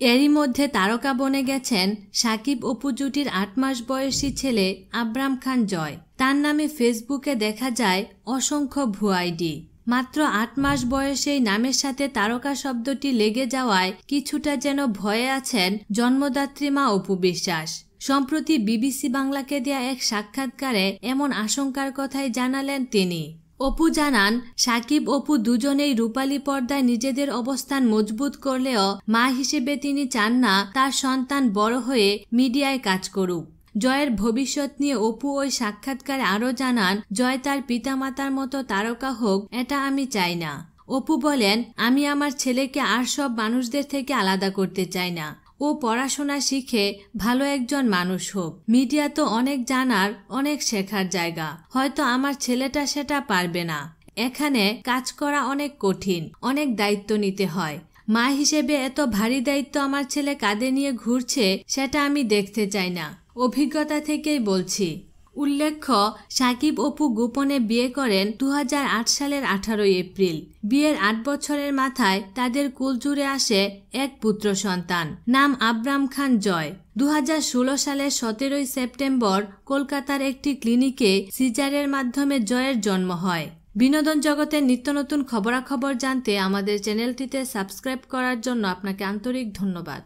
এরই মধ্যে তারকা বনে গেছেন সাকিব অপু জুটির আট মাস বয়সী ছেলে আব্রাম খান জয়। তার নামে ফেসবুকে দেখা যায় অসংখ্য ভুয়াইডি মাত্র আট মাস বয়সেই নামের সাথে তারকা শব্দটি লেগে যাওয়ায় কিছুটা যেন ভয়ে আছেন জন্মদাত্রী মা অপু বিশ্বাস। সম্প্রতি বিবিসি বাংলাকে দেয়া এক সাক্ষাৎকারে এমন আশঙ্কার কথাই জানালেন তিনি। অপু জানান, সাকিব অপু দুজনেই রূপালী পর্দায় নিজেদের অবস্থান মজবুত করলেও মা হিসেবে তিনি চান না তার সন্তান বড় হয়ে মিডিয়ায় কাজ করুক। জয়ের ভবিষ্যৎ নিয়ে অপু ওই সাক্ষাৎকারে আরও জানান, জয় তার পিতামাতার মতো তারকা হোক, এটা আমি চাই না। অপু বলেন, আমি আমার ছেলেকে আর সব মানুষদের থেকে আলাদা করতে চাই না। ও পড়াশোনা শিখে ভালো একজন মানুষ হোক। মিডিয়া তো অনেক জানার, অনেক শেখার জায়গা। হয়তো আমার ছেলেটা সেটা পারবে না। এখানে কাজ করা অনেক কঠিন, অনেক দায়িত্ব নিতে হয়। মা হিসেবে এত ভারী দায়িত্ব আমার ছেলে কাঁধে নিয়ে ঘুরছে, সেটা আমি দেখতে চাই না। অভিজ্ঞতা থেকেই বলছি। উল্লেখ্য, সাকিব অপু গোপনে বিয়ে করেন দু হাজার আট সালের আঠারোই এপ্রিল। বিয়ের আট বছরের মাথায় তাদের কুলজুড়ে আসে এক পুত্র সন্তান, নাম আব্রাম খান জয়। দু হাজার ষোলো সালের সতেরোই সেপ্টেম্বর কলকাতার একটি ক্লিনিকে সিজারের মাধ্যমে জয়ের জন্ম হয়। বিনোদন জগতের নিত্য নতুন খবরাখবর জানতে আমাদের চ্যানেলটিতে সাবস্ক্রাইব করার জন্য আপনাকে আন্তরিক ধন্যবাদ।